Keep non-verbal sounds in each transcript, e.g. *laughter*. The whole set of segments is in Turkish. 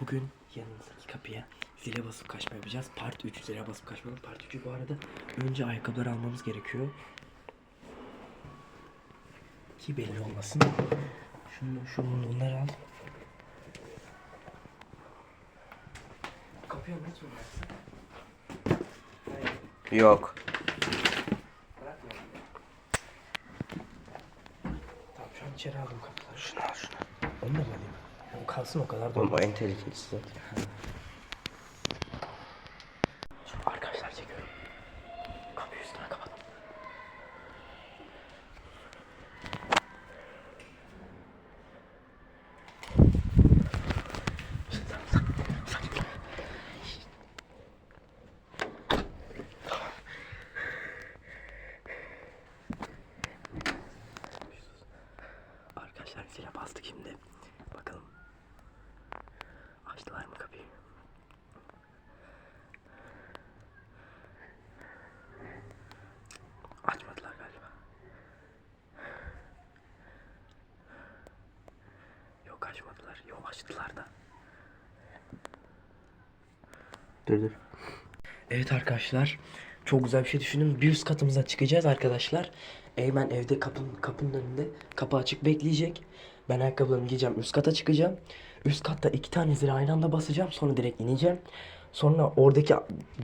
Bugün yanınızdaki kapıya zile basıp kaçma yapacağız. Part 3 zile basıp kaçma. Part 3'ü bu arada önce ayakkabıları almamız gerekiyor. Ki belli olmasın. Şunu, şunu bunları al. Kapıya ne sorarsın? Yok. Tamam şu an içeri aldım kapıları. Şunu al şunu. Onu da mı alayım? Bu kalsın o kadar da Oğlum o en tehlikelisi zaten. Şimdi arkadaşlar çekiyorum. Kapıyı üstüne kapat. Arkadaşlar zile bastık şimdi. Açtılar mı kapıyı? Açmadılar galiba. Yok açmadılar. Yok açtılar da. Dur dur. Evet arkadaşlar. Çok güzel bir şey düşündüm. Bir üst katımıza çıkacağız arkadaşlar. Eymen evde kapının, kapının önünde. Kapı açık bekleyecek. Ben ayakkabılarımı giyeceğim. Üst kata çıkacağım. Üst katta iki tane zil aynı anda basacağım. Sonra direkt ineceğim. Sonra oradaki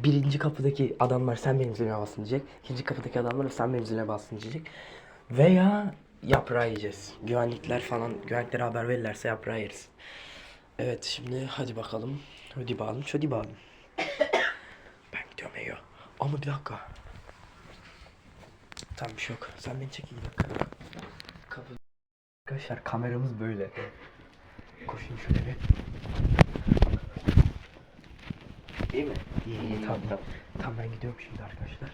birinci kapıdaki adamlar sen benim zilime basın diyecek. İkinci kapıdaki adamlar sen benim zilime basın diyecek. Veya yaprağı yiyeceğiz. Güvenlikler falan güvenliklere haber verirlerse yaprağı yeriz. Evet şimdi hadi bakalım. Hadi bakalım. Hadi bakalım. *coughs* Ben gidiyorum Eyo. Ama bir dakika. Tamam bir şey yok. Sen beni çek iki dakika. Kapı. Arkadaşlar kameramız böyle. Koşayım şöyle bir. İyi mi? İyi iyi tamam tamam. Tamam ben gidiyorum şimdi arkadaşlar.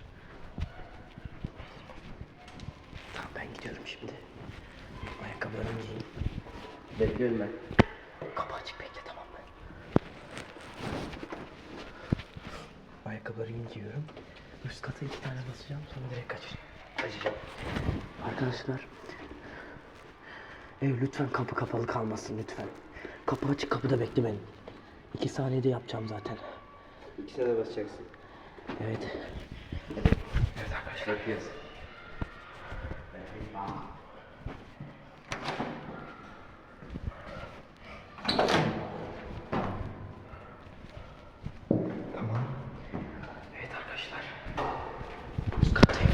Tamam ben gidiyorum şimdi. Ayakkabılarımı giyeyim. Bekliyorum ben. Kapı açık bekle tamam mı? Ayakkabılarımı giyiyorum. Üst kata iki tane basacağım sonra direkt kaçacağım. Kaçacağım. Arkadaşlar. Ev lütfen kapı kapalı kalmasın lütfen. Kapı açık kapıda bekle beni. İki saniyede yapacağım zaten. İkisine de basacaksın. Evet. Evet arkadaşlar. Bakıyoruz. Tamam. Evet arkadaşlar. Üst kattayım.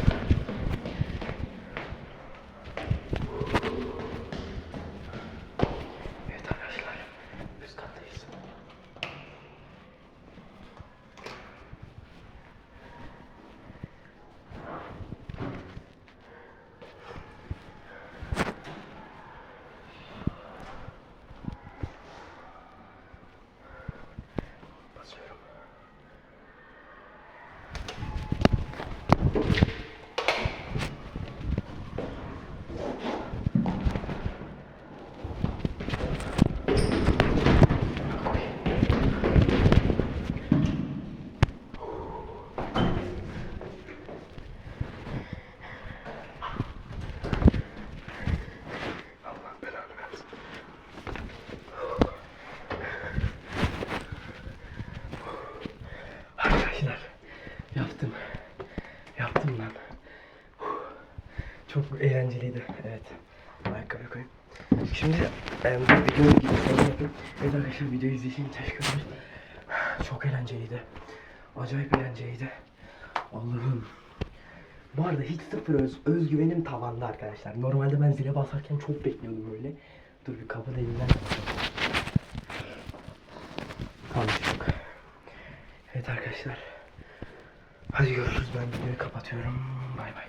Evet arkadaşlar. Üst kattayız. Basıyorum. Allah belanı versin. Arkadaşlar yaptım. Yaptım lan. Çok eğlenceliydi. Evet. Ayakkabı koyayım. Şimdi bu videonun girişini yapayım. Evet arkadaşlar videoyu izlediğiniz için teşekkür ederim. Çok eğlenceliydi. Acayip eğlenceliydi. Allah'ım. Bu arada hiç sıfır öz, özgüvenim tavanda arkadaşlar. Normalde ben zile basarken çok bekliyordum böyle. Dur bir kapı elinden Tamam yok. Evet arkadaşlar. Hadi görüşürüz ben videoyu kapatıyorum. Bay bay.